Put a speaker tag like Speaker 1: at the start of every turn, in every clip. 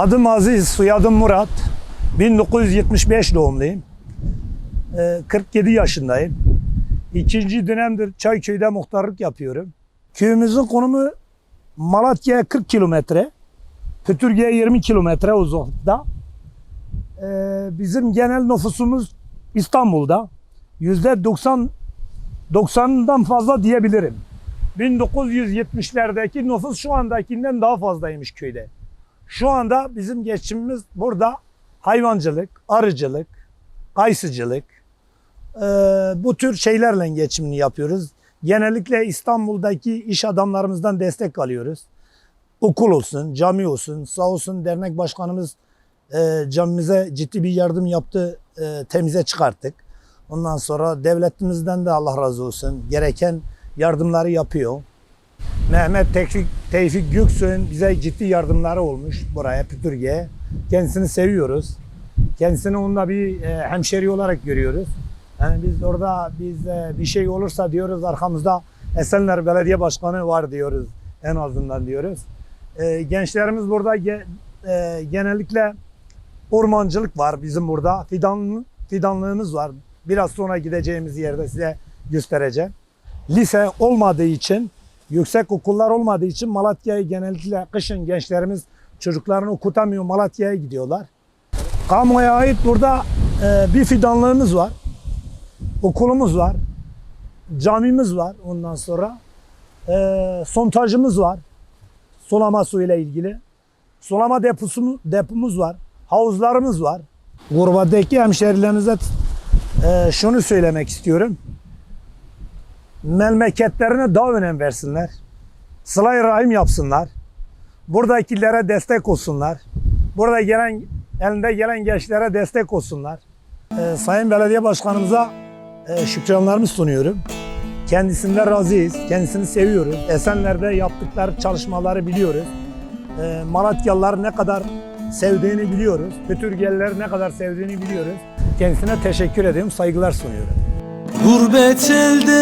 Speaker 1: Adım Aziz, soyadım Murat. 1975 doğumluyum. Ee, 47 yaşındayım. İkinci dönemdir Çayköy'de muhtarlık yapıyorum. Köyümüzün konumu Malatya'ya 40 kilometre, Pütürge'ye 20 kilometre uzaklıkta. Ee, bizim genel nüfusumuz İstanbul'da. Yüzde 90 90'dan fazla diyebilirim. 1970'lerdeki nüfus şu andakinden daha fazlaymış köyde. Şu anda bizim geçimimiz burada hayvancılık, arıcılık, kayısıcılık, eee, bu tür şeylerle geçimini yapıyoruz. Genellikle İstanbul'daki iş adamlarımızdan destek alıyoruz. Okul olsun, cami olsun, sağ olsun dernek başkanımız eee camimize ciddi bir yardım yaptı, eee, temize çıkarttık. Ondan sonra devletimizden de Allah razı olsun gereken yardımları yapıyor. Mehmet Tevfik, Tevfik Göksu'nun bize ciddi yardımları olmuş buraya Pütürge'ye. Kendisini seviyoruz. Kendisini onunla bir e, hemşeri olarak görüyoruz. Yani biz orada biz e, bir şey olursa diyoruz arkamızda Esenler Belediye Başkanı var diyoruz en azından diyoruz. E, gençlerimiz burada ge- e, genellikle ormancılık var bizim burada. Fidan fidanlığımız var. Biraz sonra gideceğimiz yerde size göstereceğim. Lise olmadığı için yüksek okullar olmadığı için Malatya'yı genellikle kışın gençlerimiz çocuklarını okutamıyor Malatya'ya gidiyorlar. Kamuya ait burada e, bir fidanlığımız var. Okulumuz var. Camimiz var ondan sonra. E, sontajımız var. Sulama su ile ilgili. Sulama deposu, depomuz var. Havuzlarımız var. Gurbattaki hemşerilerimize e, şunu söylemek istiyorum memleketlerine daha önem versinler. Sıla-i rahim yapsınlar. Buradakilere destek olsunlar. Burada gelen elinde gelen gençlere destek olsunlar. Ee, Sayın Belediye Başkanımıza e, şükranlarımı sunuyorum. Kendisinden razıyız. Kendisini seviyoruz. Esenler'de yaptıkları çalışmaları biliyoruz. Ee, Malatyalılar ne kadar sevdiğini biliyoruz. Pütürgeliler ne kadar sevdiğini biliyoruz. Kendisine teşekkür ediyorum. Saygılar sunuyorum.
Speaker 2: Gurbet elde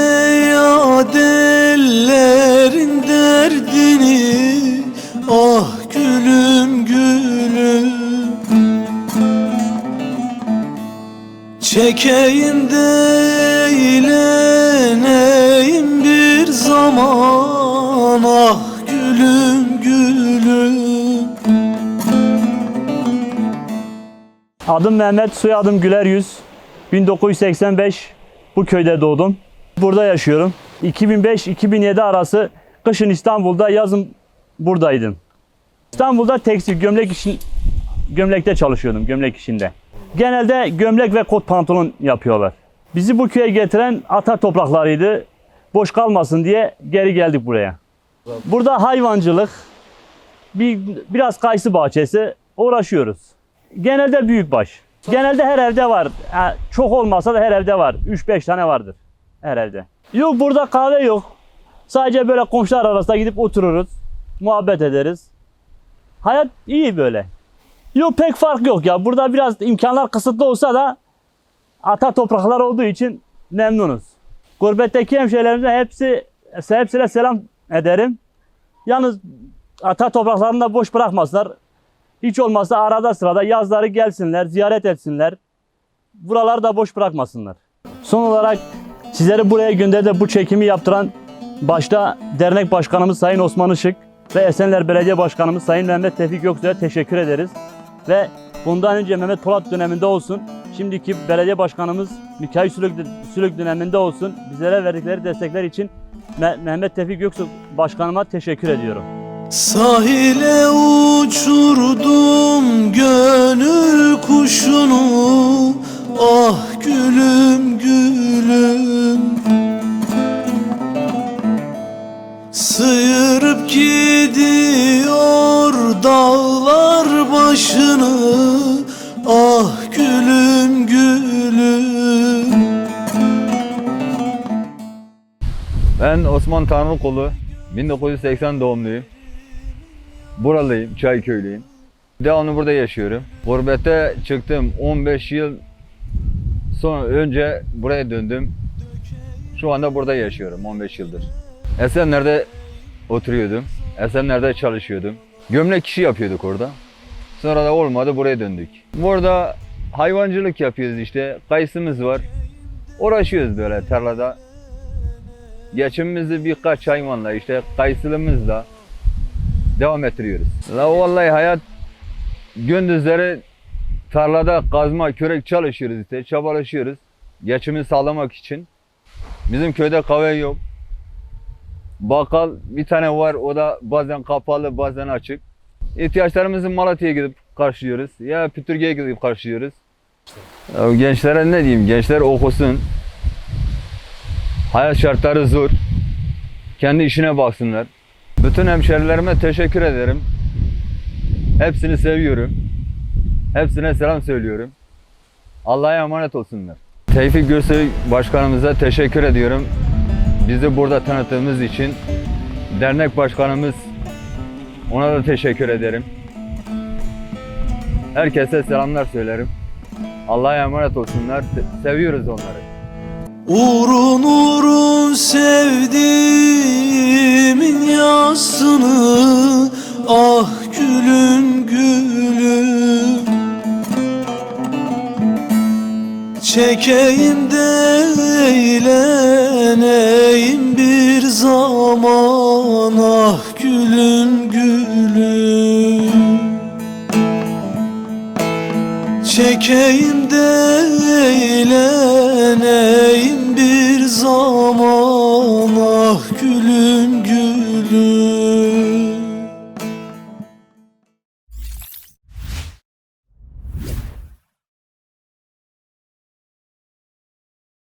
Speaker 2: yad ellerin derdini Ah gülüm gülüm Çekeyim de eğleneyim bir zaman Ah gülüm gülüm
Speaker 3: Adım Mehmet, soyadım Güler Yüz. 1985 bu köyde doğdum. Burada yaşıyorum. 2005-2007 arası kışın İstanbul'da, yazın buradaydım. İstanbul'da tekstil, gömlek işin gömlekte çalışıyordum, gömlek işinde. Genelde gömlek ve kot pantolon yapıyorlar. Bizi bu köye getiren ata topraklarıydı. Boş kalmasın diye geri geldik buraya. Burada hayvancılık, bir biraz kayısı bahçesi uğraşıyoruz. Genelde büyükbaş. Genelde her evde var. Çok olmasa da her evde var. 3-5 tane vardır her evde. Yok burada kahve yok. Sadece böyle komşular arasında gidip otururuz. Muhabbet ederiz. Hayat iyi böyle. Yok pek fark yok ya. Burada biraz imkanlar kısıtlı olsa da ata topraklar olduğu için memnunuz. Gurbetteki hemşehrilerimize hepsi hepsine selam ederim. Yalnız ata topraklarını da boş bırakmasınlar. Hiç olmazsa arada sırada yazları gelsinler, ziyaret etsinler. Buraları da boş bırakmasınlar. Son olarak sizleri buraya gönderip de bu çekimi yaptıran başta dernek başkanımız Sayın Osman Işık ve Esenler Belediye Başkanımız Sayın Mehmet Tevfik Göksu'ya teşekkür ederiz. Ve bundan önce Mehmet Polat döneminde olsun, şimdiki belediye başkanımız Mikail Sülük, Sülük döneminde olsun bizlere verdikleri destekler için Me- Mehmet Tevfik Göksu başkanıma teşekkür ediyorum.
Speaker 2: Sahile uçurdum gönül kuşunu. Ah gülüm gülüm. Sıyırıp gidiyor dağlar başını. Ah gülüm gülüm.
Speaker 4: Ben Osman Tanrıkulu, 1980 doğumluyum. Buralıyım, Çayköylüyüm. Devamlı burada yaşıyorum. Gurbete çıktım 15 yıl sonra önce buraya döndüm. Şu anda burada yaşıyorum 15 yıldır. Esenler'de oturuyordum. Esenler'de çalışıyordum. Gömlek işi yapıyorduk orada. Sonra da olmadı buraya döndük. Burada hayvancılık yapıyoruz işte. Kayısımız var. Uğraşıyoruz böyle tarlada. Geçimimizi birkaç hayvanla işte kayısılımızla devam ettiriyoruz. La vallahi hayat gündüzleri tarlada kazma, kürek çalışıyoruz işte, çabalaşıyoruz. Geçimi sağlamak için. Bizim köyde kahve yok. Bakkal bir tane var, o da bazen kapalı, bazen açık. İhtiyaçlarımızı Malatya'ya gidip karşılıyoruz. Ya Pütürge'ye gidip karşılıyoruz. Ya gençlere ne diyeyim, gençler okusun. Hayat şartları zor. Kendi işine baksınlar. Bütün hemşerilerime teşekkür ederim. Hepsini seviyorum. Hepsine selam söylüyorum. Allah'a emanet olsunlar. Tevfik Gürsoy Başkanımıza teşekkür ediyorum. Bizi burada tanıttığımız için. Dernek Başkanımız ona da teşekkür ederim. Herkese selamlar söylerim. Allah'a emanet olsunlar. Se- Seviyoruz onları.
Speaker 2: Uğrun uğrun sevdiğimin yasını Ah gülüm gülüm. Çekeyim de eğleneyim bir zaman Ah gülüm gülüm. Çekeyim de eğleneyim bir zaman Ah gülüm gülüm